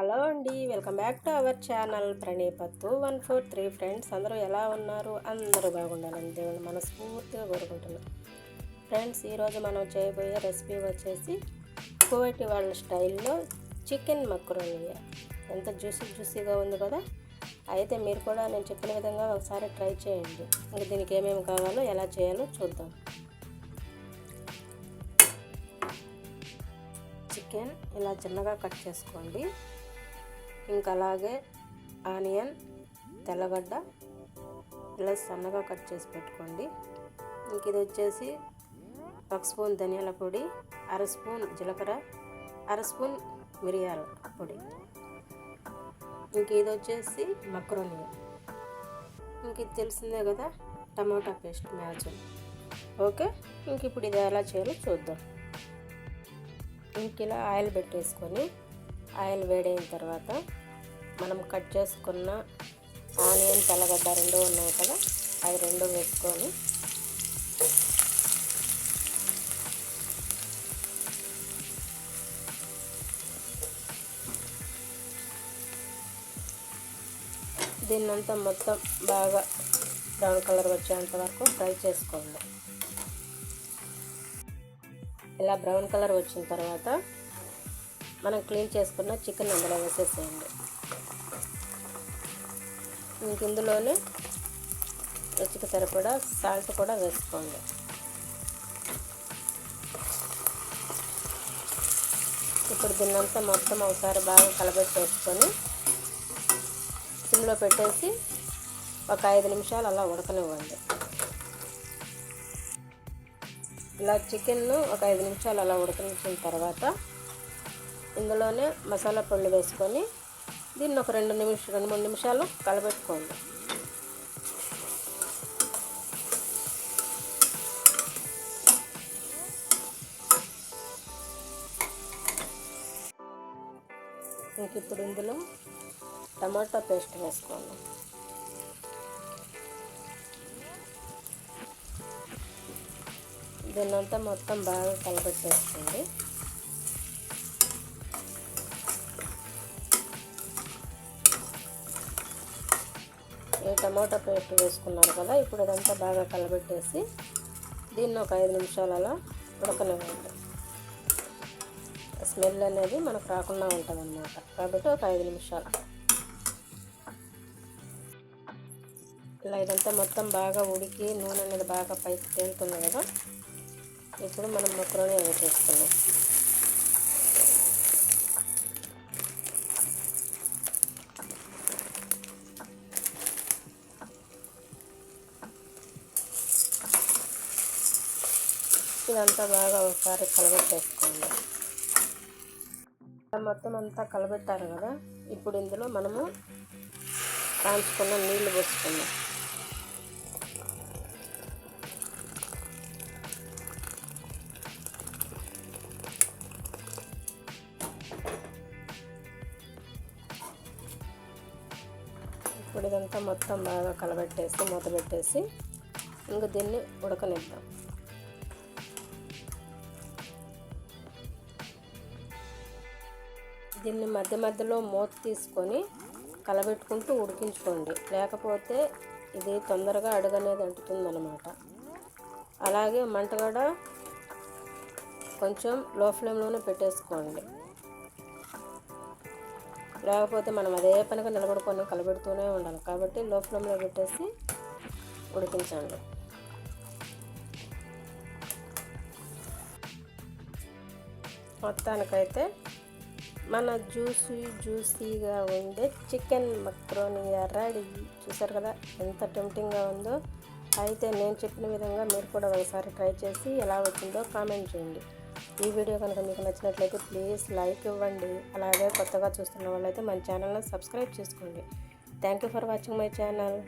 Hello అండి welcome back to our channel ప్రణీపత్తు one four three friends. అందరూ ఎలా ఉన్నారు? అందరూ బాగుండాలని దేవుడు మనస్ఫూర్తిగా కోరుకుంటున్నాం. ఫ్రెండ్స్ ఈరోజు మనం చేయబోయే రెసిపీ వచ్చేసి కువైటి వాళ్ళ స్టైల్లో చికెన్ మక్రోనియా. ఎంత జ్యూసీ జ్యూసీగా ఉంది కదా? అయితే మీరు కూడా నేను చెప్పిన విధంగా ఒకసారి ట్రై చేయండి. ఇంకా దీనికి ఏమేమి కావాలో ఎలా చేయాలో చూద్దాం. చికెన్ ఇలా చిన్నగా కట్ చేసుకోండి. ఇంకా అలాగే ఆనియన్ తెల్లగడ్డ ఇలా సన్నగా కట్ చేసి పెట్టుకోండి. ఇంక ఇది వచ్చేసి ఒక స్పూన్ ధనియాల పొడి అర స్పూన్ జీలకర్ర అర స్పూన్ మిరియాల పొడి. ఇంక ఇది వచ్చేసి మక్రోని. ఇంక ఇది తెలిసిందే కదా టమాటా పేస్ట్ మ్యాచ్. ఓకే ఇంక ఇప్పుడు ఇది ఎలా చేయాలో చూద్దాం. ఇంక ఇలా ఆయిల్ పెట్టేసుకొని ఆయిల్ వేడైన తర్వాత మనం కట్ చేసుకున్న ఆనియన్ తెల్లగడ్డ రెండు ఉన్నాయి కదా అవి రెండు వేసుకొని దీన్నంతా మొత్తం బాగా బ్రౌన్ కలర్ వచ్చేంత వరకు ఫ్రై చేసుకోండి. ఇలా బ్రౌన్ కలర్ వచ్చిన తర్వాత మనం క్లీన్ చేసుకున్న చికెన్ అందులో వేసేసేయండి. ఇంక ఇందులోనే రుచికి సరిపడా సాల్ట్ కూడా వేసుకోండి. ఇప్పుడు దీన్నంతా మొత్తం ఒకసారి బాగా కలబెట్టేసుకొని సిమ్లో పెట్టేసి ఒక ఐదు నిమిషాలు అలా ఉడకనివ్వండి. ఇలా చికెన్ను ఒక ఐదు నిమిషాలు అలా ఉడకనిచ్చిన తర్వాత ఇందులోనే మసాలా పొళ్ళు వేసుకొని దీన్ని ఒక రెండు నిమిషాలు రెండు మూడు నిమిషాలు కలబెట్టుకోండి. ఇంక ఇప్పుడు ఇందులో టమాటా పేస్ట్ వేసుకోండి. దీన్నంతా మొత్తం బాగా కలబెట్టేసుకోండి. ఈ టమాటా పేస్ట్ వేసుకున్నారు కదా ఇప్పుడు ఇదంతా బాగా కలబెట్టేసి దీన్ని ఒక ఐదు నిమిషాలు అలా ఉడకనివ్వండి. స్మెల్ అనేది మనకు రాకుండా ఉంటుంది అన్నమాట కాబట్టి ఒక ఐదు నిమిషాలు. ఇలా ఇదంతా మొత్తం బాగా ఉడికి నూనె అనేది బాగా పైకి తేలుతుంది కదా ఇప్పుడు మనం మొక్కలోనే వేసేసుకున్నాం ఇదంతా బాగా ఒకసారి కలబెట్టేసుకోండి. మొత్తం అంతా కలబెట్టారు కదా ఇప్పుడు ఇందులో మనము కాంచుకున్న నీళ్ళు పోసుకుందాం. ఇప్పుడు ఇదంతా మొత్తం బాగా కలబెట్టేసి మూత పెట్టేసి ఇంక దీన్ని ఉడకనిద్దాం. దీన్ని మధ్య మధ్యలో మూత తీసుకొని కలబెట్టుకుంటూ ఉడికించుకోండి. లేకపోతే ఇది తొందరగా అడుగనేది అంటుతుందన్నమాట. అలాగే మంట కూడా కొంచెం లో ఫ్లేమ్లోనే పెట్టేసుకోండి. లేకపోతే మనం అదే పనిగా నిలబడుకొని కలబెడుతూనే ఉండాలి. కాబట్టి లో ఫ్లేమ్లో పెట్టేసి ఉడికించండి. మొత్తానికైతే మన జ్యూసీ జ్యూసీగా ఉండే చికెన్ మక్రోని రెడీ చూసారు కదా? ఎంత టెంప్టింగ్గా ఉందో. అయితే నేను చెప్పిన విధంగా మీరు కూడా ఒకసారి ట్రై చేసి ఎలా వచ్చిందో కామెంట్ చేయండి. ఈ వీడియో కనుక మీకు నచ్చినట్లయితే ప్లీజ్ లైక్ ఇవ్వండి. అలాగే కొత్తగా చూస్తున్న వాళ్ళైతే మన ఛానల్ని సబ్స్క్రైబ్ చేసుకోండి. Thank you for watching my channel.